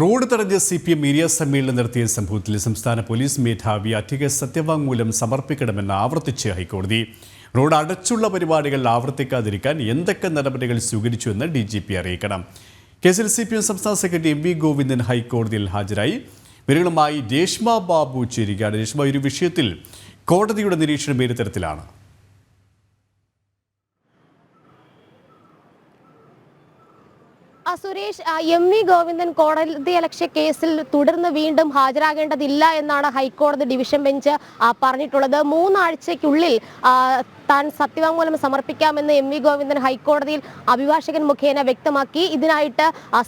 Road തടഞ്ഞ് C P M area സമ്മേളനം നടത്തിയ സംഭവത്തിൽ സംസ്ഥാന പോലീസ് മേധാവി അധിക സത്യവാങ്മൂലം സമർപ്പിക്കണമെന്ന് ആവർത്തിച്ച് ഹൈക്കോടതി. റോഡ് അടച്ചുള്ള പരിപാടികൾ ആവർത്തിക്കാതിരിക്കാൻ എന്തൊക്കെ നടപടികൾ സ്വീകരിച്ചുവെന്ന് ഡി ജി പി അറിയിക്കണം. കേസിൽ സി പി എം സംസ്ഥാന സെക്രട്ടറി എം വി ഗോവിന്ദൻ ഹൈക്കോടതിയിൽ ഹാജരായി. വിവരങ്ങളുമായി രേഷ്മ ബാബു ചേരുകയാണ്. രേഷ്മ ഒരു വിഷയത്തിൽ കോടതിയുടെ നിരീക്ഷണം ഏത് തരത്തിലാണ്? സുരേഷ് എം വി ഗോവിന്ദൻ കോടതി അലക്ഷ്യ കേസിൽ തുടർന്ന് വീണ്ടും ഹാജരാകേണ്ടതില്ല എന്നാണ് ഹൈക്കോടതി ഡിവിഷൻ ബെഞ്ച് പറഞ്ഞിട്ടുള്ളത്. മൂന്നാഴ്ചയ്ക്കുള്ളിൽ ആ, താൻ സത്യവാങ്മൂലം സമർപ്പിക്കാമെന്ന് എം വി ഗോവിന്ദൻ ഹൈക്കോടതിയിൽ അഭിഭാഷകൻ മുഖേന വ്യക്തമാക്കി. ഇതിനായിട്ട്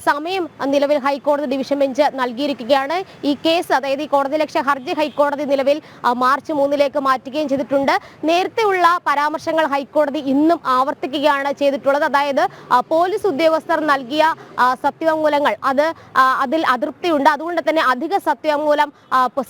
സമയം നിലവിൽ ഹൈക്കോടതി ഡിവിഷൻ ബെഞ്ച് നൽകിയിരിക്കുകയാണ്. ഈ കേസ് അതായത് ഈ കോടതി ലക്ഷ്യ ഹർജി ഹൈക്കോടതി നിലവിൽ മാർച്ച് മൂന്നിലേക്ക് മാറ്റുകയും ചെയ്തിട്ടുണ്ട്. നേരത്തെയുള്ള പരാമർശങ്ങൾ ഹൈക്കോടതി ഇന്നും ആവർത്തിക്കുകയാണ് ചെയ്തിട്ടുള്ളത്. അതായത് പോലീസ് ഉദ്യോഗസ്ഥർ നൽകിയ സത്യവാങ്മൂലങ്ങൾ അത് അതിൽ അതൃപ്തിയുണ്ട്. അതുകൊണ്ട് തന്നെ അധിക സത്യവാങ്മൂലം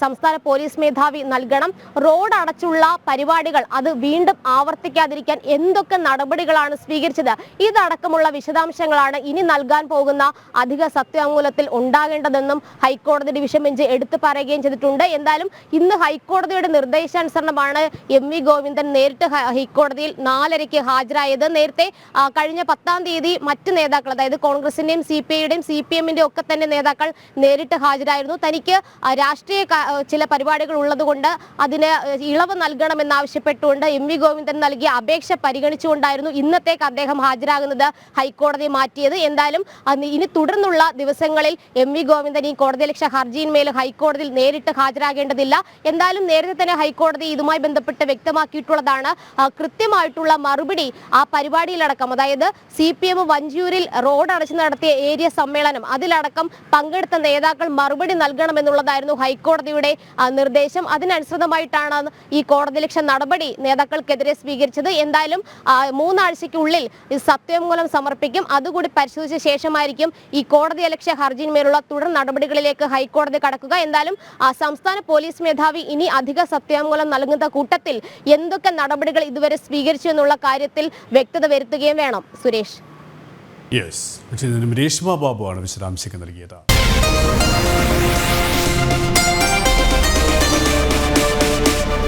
സംസ്ഥാന പോലീസ് മേധാവി നൽകണം. റോഡ് അടച്ചുള്ള പരിപാടികൾ അത് വീണ്ടും ആവർത്തിക്കാതിരിക്കാൻ എന്തൊക്കെ നടപടികളാണ് സ്വീകരിച്ചത്? ഇതടക്കമുള്ള വിശദാംശങ്ങളാണ് ഇനി നൽകാൻ പോകുന്ന അധിക സത്യവാങ്മൂലത്തിൽ ഉണ്ടാകേണ്ടതെന്നും ഹൈക്കോടതി ഡിവിഷൻ ബെഞ്ച് എടുത്തു പറയുകയും ചെയ്തിട്ടുണ്ട്. എന്തായാലും ഇന്ന് ഹൈക്കോടതിയുടെ നിർദ്ദേശാനുസരണമാണ് എം വി ഗോവിന്ദൻ നേരിട്ട് ഹൈക്കോടതിയിൽ നാലരയ്ക്ക് ഹാജരായത്. നേരത്തെ കഴിഞ്ഞ പത്താം തീയതി മറ്റ് നേതാക്കൾ അതായത് കോൺഗ്രസിന്റെയും സി പി ഐയുടെയും സി പി എമ്മിന്റെയും ഒക്കെ തന്നെ നേതാക്കൾ നേരിട്ട് ഹാജരായിരുന്നു. തനിക്ക് രാഷ്ട്രീയ ചില പരിപാടികൾ ഉള്ളതുകൊണ്ട് അതിന് ഇളവ് നൽകണമെന്നാവശ്യപ്പെട്ടുകൊണ്ട് എം വി ഗോവിന്ദൻ നൽകിയ അപേക്ഷ പരിഗണിച്ചുകൊണ്ടായിരുന്നു ഇന്നത്തേക്ക് അദ്ദേഹം ഹാജരാകുന്നത്. ഹൈക്കോടതി മാറ്റിയത്. എന്തായാലും ഇനി തുടർന്നുള്ള ദിവസങ്ങളിൽ എം വി ഗോവിന്ദൻ ഈ കോടതി ലക്ഷ ഹർജിയിന്മേൽ ഹൈക്കോടതിയിൽ നേരിട്ട് ഹാജരാകേണ്ടതില്ല. എന്തായാലും നേരത്തെ തന്നെ ഹൈക്കോടതി ഇതുമായി ബന്ധപ്പെട്ട് വ്യക്തമാക്കിയിട്ടുള്ളതാണ്. കൃത്യമായിട്ടുള്ള മറുപടി ആ പരിപാടിയിലടക്കം അതായത് സി പി എം വഞ്ചിയൂരിൽ റോഡ് അടച്ചു നടത്തിയ ഏരിയ സമ്മേളനം അതിലടക്കം പങ്കെടുത്ത നേതാക്കൾ മറുപടി നൽകണമെന്നുള്ളതായിരുന്നു ഹൈക്കോടതിയുടെ നിർദ്ദേശം. അതിനനുസൃതമായിട്ടാണ് ഈ കോടതി ലക്ഷ്യ നടപടി നേതാക്കൾക്കെതിരെ സ്വീകരിച്ചത് എന്തായാലും മൂന്നാഴ്ചയ്ക്കുള്ളിൽ സത്യവാങ്മൂലം സമർപ്പിക്കും. അതുകൂടി പരിശോധിച്ച ശേഷമായിരിക്കും ഈ കോടതി അലക്ഷ്യ ഹർജിന്മേലുള്ള തുടർ നടപടികളിലേക്ക് ഹൈക്കോടതി കടക്കുക. എന്തായാലും സംസ്ഥാന പോലീസ് മേധാവി ഇനി അധിക സത്യവാങ്മൂലം നൽകുന്ന കൂട്ടത്തിൽ എന്തൊക്കെ നടപടികൾ ഇതുവരെ സ്വീകരിച്ചു എന്നുള്ള കാര്യത്തിൽ വ്യക്തത വരുത്തുകയും വേണം. സുരേഷ്. യെസ് രേഷ്മ ബാബു ആണ് വിശദാംശങ്ങൾ നൽകിയത്.